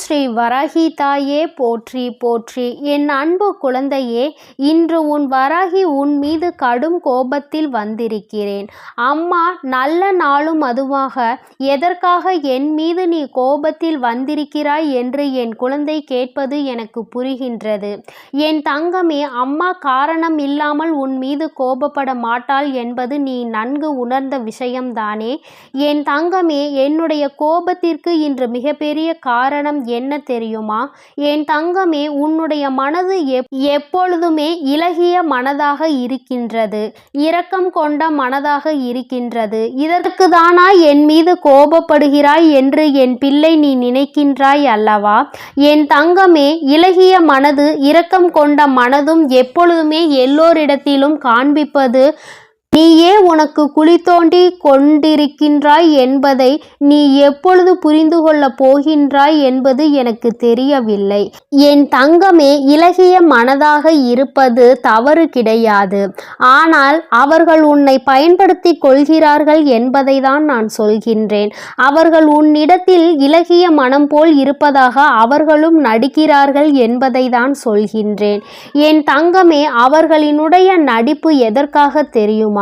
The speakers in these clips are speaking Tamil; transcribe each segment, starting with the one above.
ஸ்ரீ வராகி தாயே போற்றி போற்றி. என் அன்பு குழந்தையே இன்று உன் வராகி உன் மீது கடும் கோபத்தில் வந்திருக்கிறேன். அம்மா நல்ல நாளும் அதுவாக. எதற்காக என் மீது நீ கோபத்தில் வந்திருக்கிறாய் என்று என் குழந்தை கேட்பது எனக்கு புரிகின்றது. என் தங்கமே அம்மா காரணம் இல்லாமல் உன் மீது கோபப்பட மாட்டாள் என்பது நீ நன்கு உணர்ந்த விஷயம்தானே. என் தங்கமே என்னுடைய கோபத்திற்கு இன்று மிகப்பெரிய காரணம் என்ன தெரியுமா? என் தங்கமே உன்னுடைய மனது எப் எப்பொழுதுமே இலகிய மனதாக இருக்கின்றது. இரக்கம் கொண்ட மனதாக இருக்கின்றது. இதற்கு தானா என் மீது கோபப்படுகிறாய் என்று என் பிள்ளை நீ நினைக்கின்றாய் அல்லவா? என் தங்கமே இலகிய மனது இரக்கம் கொண்ட மனதும் எப்பொழுதுமே எல்லோரிடத்திலும் காண்பிப்பது நீயே உனக்கு குழி தோண்டி கொண்டிருக்கின்றாய் என்பதை நீ எப்பொழுது புரிந்து கொள்ளப் போகின்றாய் என்பது எனக்கு தெரியவில்லை. என் தங்கமே இலகிய மனதாக இருப்பது தவறு கிடையாது. ஆனால் அவர்கள் உன்னை பயன்படுத்தி கொள்கிறார்கள் என்பதை தான் நான் சொல்கின்றேன். அவர்கள் உன்னிடத்தில் இலகிய மனம் போல் இருப்பதாக அவர்களும் நடிக்கிறார்கள் என்பதை தான் சொல்கின்றேன். என் தங்கமே அவர்களினுடைய நடிப்பு எதற்காக தெரியுமா?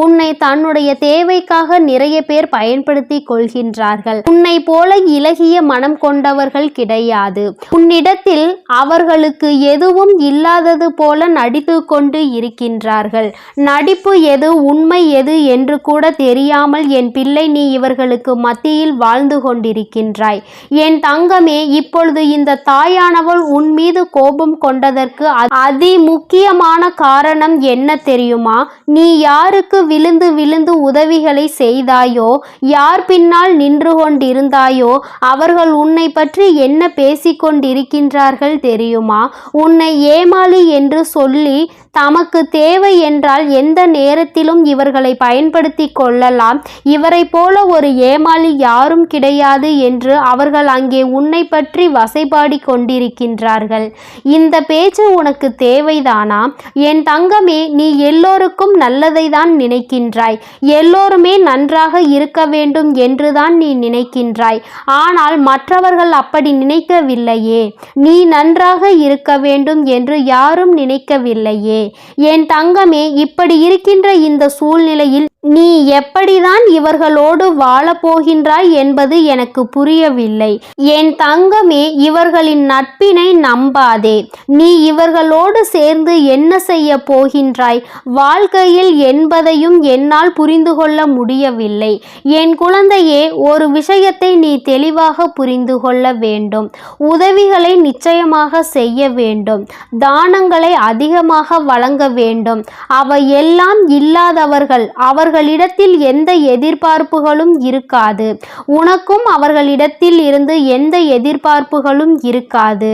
உன்னை தன்னுடைய தேவைக்காக நிறைய பேர் பயன்படுத்தி கொள்கின்றார்கள். உன்னை போல இலகிய மனம் கொண்டவர்கள் கிடையாது. உன்னிடத்தில் அவர்களுக்கு எதுவும் இல்லாதது போல நடித்து கொண்டு இருக்கின்றார்கள். நடிப்பு எது உண்மை எது என்று கூட தெரியாமல் என் பிள்ளை நீ இவர்களுக்கு மத்தியில் வாழ்ந்து கொண்டிருக்கின்றாய். என் தங்கமே இப்பொழுது இந்த தாயானவள் உன் மீது கோபம் கொண்டதற்கு அதி முக்கியமான காரணம் என்ன தெரியுமா? நீ யாருக்கு விழுந்து விழுந்து உதவிகளை செய்தாயோ யார் பின்னால் நின்று கொண்டிருந்தாயோ அவர்கள் உன்னை பற்றி என்ன பேசிக்கொண்டிருக்கின்றார்கள் தெரியுமா? உன்னை ஏமாளி என்று சொல்லி தமக்கு தேவை என்றால் எந்த நேரத்திலும் இவர்களை பயன்படுத்தி கொள்ளலாம். இவரை போல ஒரு ஏமாளி யாரும் கிடையாது என்று அவர்கள் அங்கே உன்னை பற்றி வசைபாடி கொண்டிருக்கின்றார்கள். இந்த பேச்சு உனக்கு தேவைதானா? என் தங்கமே நீ எல்லோருக்கும் நல்லதை தான் நினைக்கின்றாய். எல்லோருமே நன்றாக இருக்க வேண்டும் என்றுதான் நீ நினைக்கின்றாய். ஆனால் மற்றவர்கள் அப்படி நினைக்கவில்லையே. நீ நன்றாக இருக்க வேண்டும் என்று யாரும் நினைக்கவில்லையே. என் தங்கமே இப்படி இருக்கின்ற இந்த சூழ்நிலையில் நீ எப்படிதான் இவர்களோடு வாழப்போகின்றாய் என்பது எனக்கு புரியவில்லை. என் தங்கமே இவர்களின் நட்பினை நம்பாதே. நீ இவர்களோடு சேர்ந்து என்ன செய்ய போகின்றாய்? வாழ்க்கையில் என்பதையும் என்னால் புரிந்து கொள்ள முடியவில்லை. என் குழந்தையே ஒரு விஷயத்தை நீ தெளிவாக புரிந்து கொள்ள வேண்டும். உதவிகளை நிச்சயமாக செய்ய வேண்டும். தானங்களை அதிகமாக வழங்க வேண்டும். அவை எல்லாம் இல்லாதவர்கள் அவர்கள் அவர்களிடத்தில் எந்த எதிர்பார்ப்புகளும் இருக்காது. உனக்கும் அவர்களிடத்தில் இருந்து எந்த எதிர்பார்ப்புகளும் இருக்காது.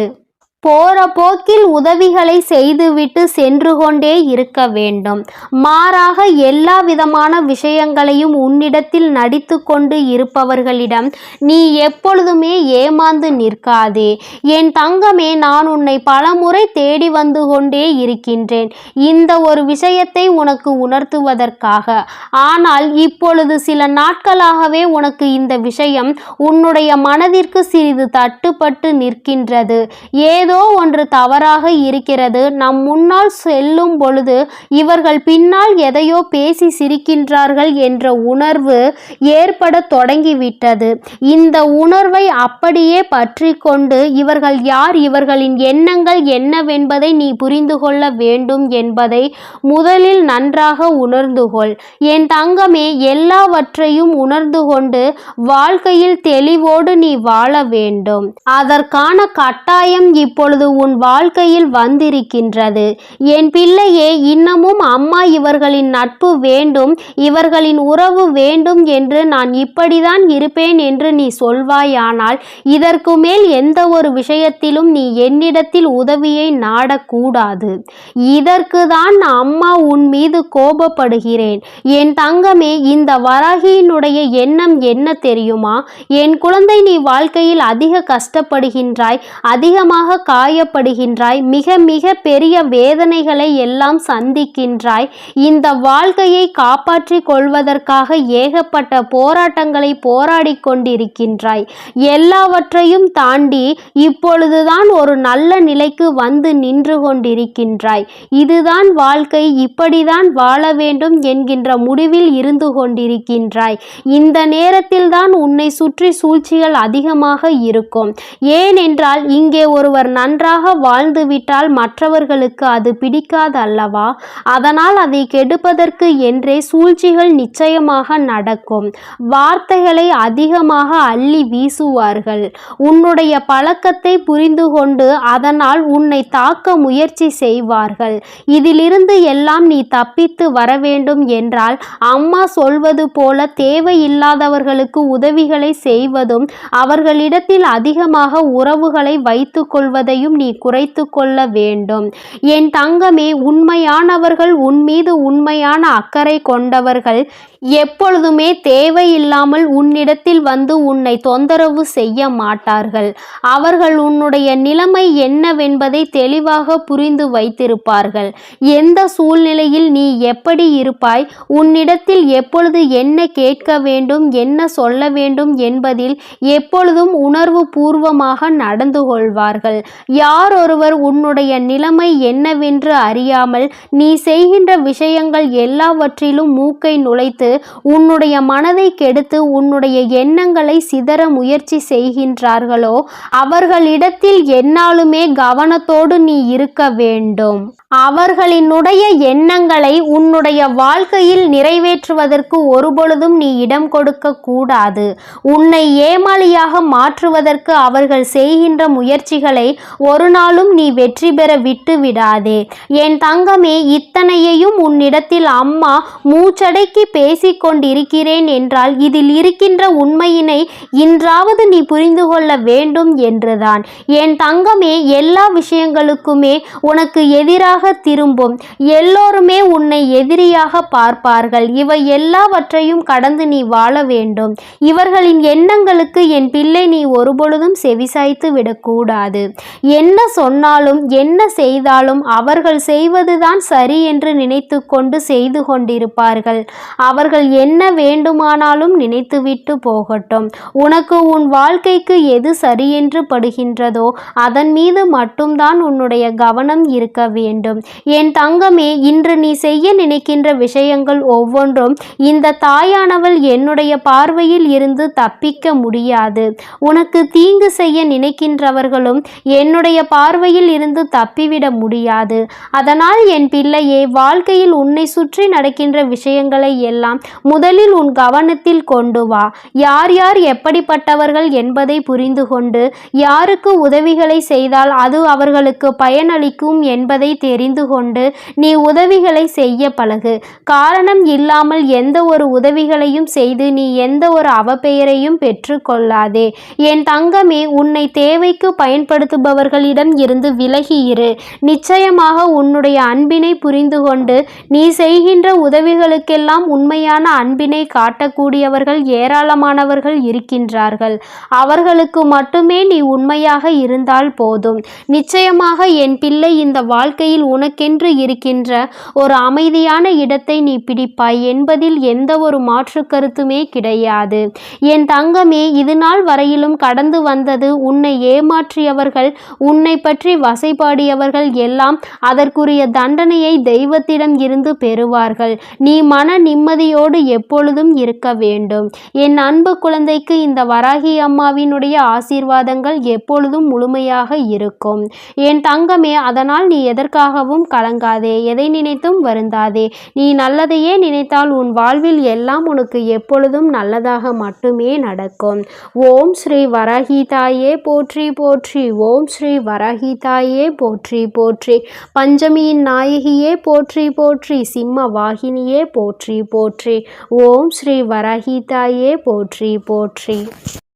போற போக்கில் உதவிகளை செய்துவிட்டு சென்று கொண்டே இருக்க வேண்டும். மாறாக எல்லா விதமான விஷயங்களையும் உன்னிடத்தில் நடித்து கொண்டு இருப்பவர்களிடம் நீ எப்பொழுதுமே ஏமாந்து நிற்காதே. என் தங்கமே நான் உன்னை பலமுறை தேடி வந்து கொண்டே இருக்கின்றேன். இந்த ஒரு விஷயத்தை உனக்கு உணர்த்துவதற்காக. ஆனால் இப்பொழுது சில நாட்களாகவே உனக்கு இந்த விஷயம் உன்னுடைய மனதிற்கு சிறிது தட்டுப்பட்டு நிற்கின்றது. ஏதோ ஏதோ ஒன்று தவறாக இருக்கிறது. நம் முன்னால் செல்லும் பொழுது இவர்கள் பின்னால் எதையோ பேசி சிரிக்கின்றார்கள் என்ற உணர்வு ஏற்பட தொடங்கிவிட்டது. இந்த உணர்வை அப்படியே பற்றி கொண்டு இவர்கள் யார் இவர்களின் எண்ணங்கள் என்னவென்பதை நீ புரிந்து கொள்ள வேண்டும் என்பதை முதலில் நன்றாக உணர்ந்து கொள். என் தங்கமே எல்லாவற்றையும் உணர்ந்து கொண்டு வாழ்க்கையில் தெளிவோடு நீ வாழ வேண்டும். அதற்கான கட்டாயம் இப்போ இப்பொழுது உன் வாழ்க்கையில் வந்திருக்கின்றது. என் பிள்ளையே இன்னமும் அம்மா இவர்களின் நட்பு வேண்டும் இவர்களின் உறவு வேண்டும் என்று நான் இப்படிதான் இருப்பேன் என்று நீ சொல்வாயானால் இதற்கு மேல் எந்த ஒரு விஷயத்திலும் நீ என்னிடத்தில் உதவியை நாடக்கூடாது. இதற்கு தான் அம்மா உன் மீது கோபப்படுகிறேன். என் தங்கமே இந்த வராகியினுடைய எண்ணம் என்ன தெரியுமா? என் குழந்தை நீ வாழ்க்கையில் அதிக கஷ்டப்படுகின்றாய் அதிகமாக காயப்படுகின்றாய். மிக மிக பெரிய வேதனைகளை எல்லாம் சந்திக்கின்றாய். இந்த வாழ்க்கையை காப்பாற்றிக் கொள்வதற்காக ஏகப்பட்ட போராட்டங்களை போராடி கொண்டிருக்கின்றாய். எல்லாவற்றையும் தாண்டி இப்பொழுதுதான் ஒரு நல்ல நிலைக்கு வந்து நின்று கொண்டிருக்கின்றாய். இதுதான் வாழ்க்கை. இப்படிதான் வாழ வேண்டும் என்கின்ற முடிவில் இருந்து கொண்டிருக்கின்றாய். இந்த நேரத்தில்தான் உன்னை சுற்றி சூழ்ச்சிகள் அதிகமாக இருக்கும். ஏனென்றால் இங்கே ஒருவர் நன்றாக வாழ்ந்துவிட்டால் மற்றவர்களுக்கு அது பிடிக்காது அல்லவா? அதனால் அதை கெடுப்பதற்கு என்றே சூழ்ச்சிகள் நிச்சயமாக நடக்கும். வார்த்தைகளை அதிகமாக அள்ளி வீசுவார்கள். உன்னுடைய பழக்கத்தை புரிந்து கொண்டு அதனால் உன்னை தாக்க முயற்சி செய்வார்கள். இதிலிருந்து எல்லாம் நீ தப்பித்து வர வேண்டும் என்றால் அம்மா சொல்வது போல தேவையில்லாதவர்களுக்கு உதவிகளை செய்வதும் அவர்களிடத்தில் அதிகமாக உறவுகளை வைத்து என்பதையும் நீ குறைத்து கொள்ள வேண்டும். என் தங்கமே உண்மையானவர்கள் உன் மீது உண்மையான அக்கறை கொண்டவர்கள். எப்பொழுதுமே தேவையில்லாமல் உன்னிடத்தில் வந்து உன்னை தொந்தரவு செய்ய மாட்டார்கள். அவர்கள் உன்னுடைய நிலைமை என்னவென்பதை தெளிவாக புரிந்து வைத்திருப்பார்கள். எந்த சூழ்நிலையில் நீ எப்படி இருப்பாய்? உன்னிடத்தில் எப்பொழுது என்ன கேட்க வேண்டும்? என்ன சொல்ல வேண்டும் என்பதில் எப்பொழுதும் உணர்வு பூர்வமாக நடந்து கொள்வார்கள். யார் ஒருவர் உன்னுடைய நிலைமை என்னவென்று அறியாமல் நீ செய்கின்ற விஷயங்கள் எல்லாவற்றிலும் மூக்கை நுழைத்து உன்னுடைய மனதை கெடுத்து உன்னுடைய எண்ணங்களை சிதற முயற்சி செய்கின்றார்களோ அவர்களிடத்தில் என்னாலுமே கவனத்தோடு நீ இருக்க வேண்டும். அவர்களினுடைய எண்ணங்களை உன்னுடைய வாழ்க்கையில் நிறைவேற்றுவதற்கு ஒருபொழுதும் நீ இடம் கொடுக்க கூடாது. உன்னை ஏமாளியாக மாற்றுவதற்கு அவர்கள் செய்கின்ற முயற்சிகளை ஒரு நாளும் நீ வெற்றி பெற விட்டு விடாதே. என் தங்கமே இத்தனையையும் உன்னிடத்தில் அம்மா மூச்சடக்கி பேசிக்கொண்டிருக்கிறேன் என்றால் இதில் இருக்கின்ற உண்மையினை இன்றாவது நீ புரிந்து கொள்ள வேண்டும் என்றுதான். என் தங்கமே எல்லா விஷயங்களுக்குமே உனக்கு எதிராக திரும்பும். எல்லோருமே உன்னை எதிரியாக பார்ப்பார்கள். இவை எல்லாவற்றையும் கடந்து நீ வாழ வேண்டும். இவர்களின் எண்ணங்களுக்கு என் பிள்ளை நீ ஒருபொழுதும் செவிசாய்த்து விடக்கூடாது. என்ன சொன்னாலும் என்ன செய்தாலும் அவர்கள் செய்வதுதான் சரி என்று நினைத்து கொண்டு செய்து கொண்டிருப்பார்கள். அவர்கள் என்ன வேண்டுமானாலும் நினைத்துவிட்டு போகட்டும். உனக்கு உன் வாழ்க்கைக்கு எது சரியென்று படுகின்றதோ அதன் மீது மட்டும்தான் உன்னுடைய கவனம் இருக்க வேண்டும். என் தங்கமே இன்று நீ செய்ய நினைக்கின்ற விஷயங்கள் ஒவ்வொன்றும் இந்த தாயானவள் என்னுடைய பார்வையில் இருந்து தப்பிக்க முடியாது. உனக்கு தீங்கு செய்ய நினைக்கின்றவர்களும் என்னுடைய பார்வையில் இருந்து தப்பிவிட முடியாது. அதனால் என் பிள்ளையே வாழ்க்கையில் உன்னை சுற்றி நடக்கின்ற விஷயங்களை எல்லாம் முதலில் உன் கவனத்தில் கொண்டு வா. யார் யார் எப்படிப்பட்டவர்கள் என்பதை புரிந்து கொண்டு யாருக்கு உதவிகளை செய்தால் அது அவர்களுக்கு பயனளிக்கும் என்பதை தெரிந்து கொண்டு நீ உதவிகளை செய்ய பழகு. காரணம் இல்லாமல் எந்த ஒரு உதவிகளையும் செய்து நீ எந்த ஒரு அவப்பெயரையும் பெற்று கொள்ளாதே. என் தங்கமே உன்னை தேவைக்கு பயன்படுத்துபவர்களிடம் இருந்து விலகி இரு. நிச்சயமாக உன்னுடைய அன்பினை புரிந்து கொண்டு நீ செய்கின்ற உதவிகளுக்கெல்லாம் உண்மையான அன்பினை காட்டக்கூடியவர்கள் ஏராளமானவர்கள் இருக்கின்றார்கள். அவர்களுக்கு மட்டுமே நீ உண்மையாக இருந்தால் போதும். நிச்சயமாக என் பிள்ளை இந்த வாழ்க்கையில் உனக்கென்று இருக்கின்ற ஒரு அமைதியான இடத்தை நீ பிடிப்பாய் என்பதில் எந்த ஒரு மாற்று கருத்துமே கிடையாது. என் தங்கமே இது நாள் வரையிலும் கடந்து வந்தது உன்னை ஏமாற்றியவர்கள் உன்னை பற்றி வசைபாடியவர்கள் எல்லாம் அதற்குரிய தண்டனையை தெய்வத்திடம் இருந்து பெறுவார்கள். நீ மன நிம்மதியோடு எப்பொழுதும் இருக்க வேண்டும். என் அன்பு குழந்தைக்கு இந்த வராகி அம்மாவினுடைய ஆசீர்வாதங்கள் எப்பொழுதும் முழுமையாக இருக்கும். என் தங்கமே அதனால் நீ எதற்காக எதற்காகவும் கலங்காதே எதை நினைத்தும் வருந்தாதே. நீ நல்லதையே நினைத்தால் உன் வாழ்வில் எல்லாம் உனக்கு எப்பொழுதும் நல்லதாக மட்டுமே நடக்கும். ஓம் ஸ்ரீ வரஹிதாயே போற்றி போற்றி. ஓம் ஸ்ரீ வரஹிதாயே போற்றி போற்றி. பஞ்சமியின் நாயகியே போற்றி போற்றி. சிம்ம வாகினியே போற்றி போற்றி. ஓம் ஸ்ரீ வரஹிதாயே போற்றி போற்றி.